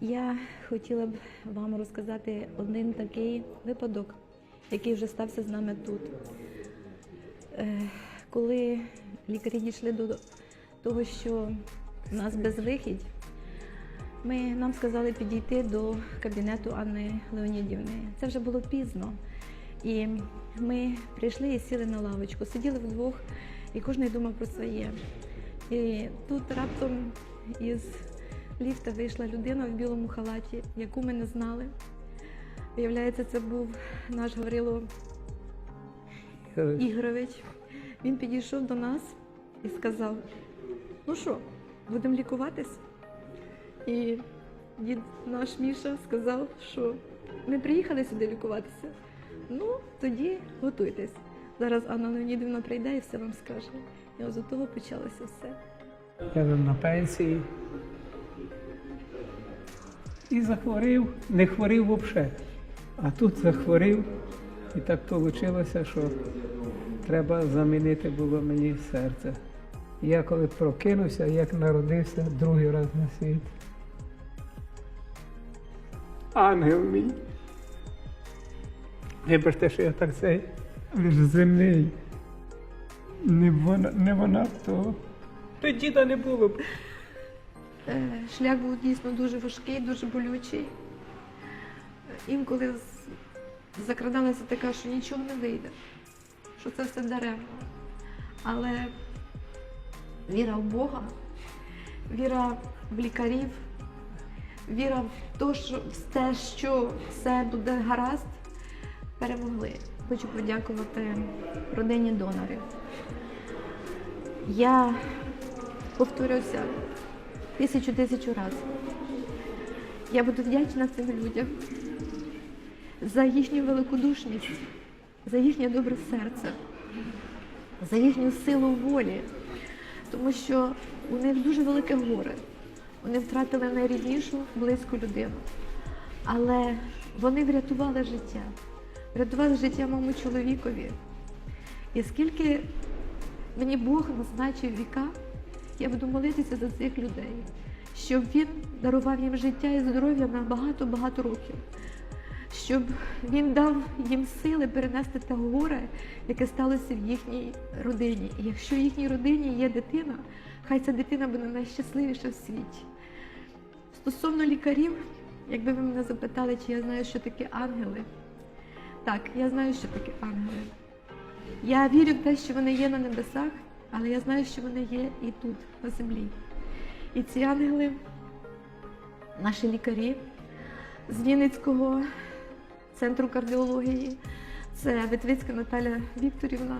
Я хотіла б вам розказати один такий випадок, який вже стався з нами тут. Е, Коли лікарі дійшли до того, що в нас безвихідь, ми, нам сказали підійти до кабінету Анни Леонідівни. Це вже було пізно. І ми прийшли і сіли на лавочку, сиділи вдвох, і кожен думав про своє. І тут раптом із ліфта вийшла людина в білому халаті, яку ми не знали. Виявляється, це був наш Гаврило Ігорович. Він підійшов до нас і сказав: ну що, будемо лікуватись? І дід наш Міша сказав, що ми приїхали сюди лікуватися. Ну, тоді готуйтесь. Зараз Анна Леонідівна прийде і все вам скаже. І ось з того почалося все. Я був на пенсії. І захворів, не хворів взагалі. А тут захворів, і так вийшло, що треба замінити було мені серце. Я коли прокинувся, як народився другий раз на світ. Ангел мій. Вибачте, що я так цей земний. Не вона, не вона то. То діда не було б. Е, Шлях був дійсно дуже важкий, дуже болючий. Інколи закрадалася така, що нічого не вийде, що це все даремно. Але віра в Бога, віра в лікарів, віра в те, що, в те, що все буде гаразд, перемогли. Хочу подякувати родині донорів. Я повторюся тисячу тисячу разів. Я буду вдячна цим людям за їхню великодушність, за їхнє добре серце, за їхню силу волі, тому що у них дуже велике горе. Вони втратили найріднішу близьку людину. Але вони врятували життя, врятували життя моєму чоловікові. І скільки мені Бог назначив віка, я буду молитися за цих людей, щоб він дарував їм життя і здоров'я на багато-багато років, щоб він дав їм сили перенести те горе, яке сталося в їхній родині. І якщо в їхній родині є дитина, хай ця дитина буде найщасливіша в світі. Стосовно лікарів, якби ви мене запитали, чи я знаю, що таке ангели, так, я знаю, що таке ангели. Я вірю в те, що вони є на небесах, але я знаю, що вони є і тут, на землі. І ці ангели, наші лікарі з Вінницького центру кардіології, це Ветвицька Наталя Вікторівна,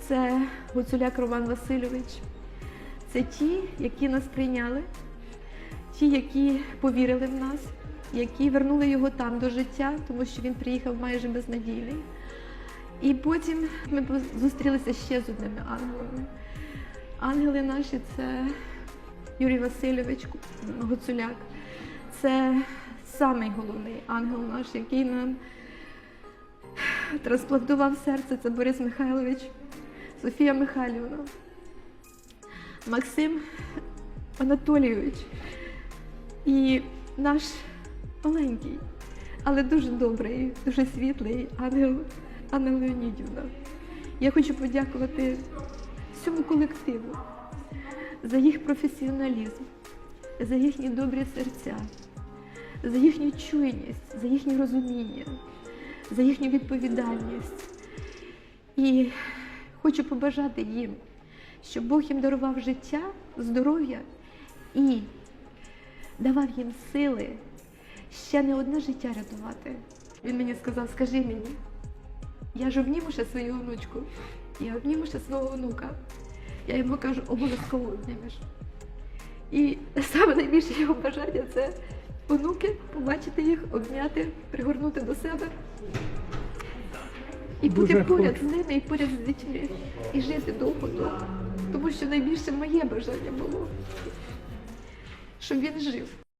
це Гуцуляк Роман Васильович. Це ті, які нас прийняли, ті, які повірили в нас, які вернули його там до життя, тому що він приїхав майже безнадійний. І потім ми зустрілися ще з одними ангелами. Ангели наші це Юрій Васильович Гуцуляк. Це самий головний ангел наш, який нам трансплантував серце. Це Борис Михайлович, Софія Михайлівна, Максим Анатолійович і наш маленький, але дуже добрий, дуже світлий ангел Анна Леонідівна. Я хочу подякувати всьому колективу за їх професіоналізм, за їхні добрі серця, за їхню чуйність, за їхнє розуміння, за їхню відповідальність. І хочу побажати їм, щоб Бог їм дарував життя, здоров'я і давав їм сили ще не одне життя рятувати. Він мені сказав, скажи мені, я ж обніму ще свою онучку, я обніму ще свого онука. Я йому кажу, обов'язково обнімеш. І саме найбільше його бажання це онуки, побачити їх, обняти, пригорнути до себе і бути Дуже поряд з ними і поряд з дітьми, і жити довго довго. Тому що найбільше моє бажання було, щоб він жив.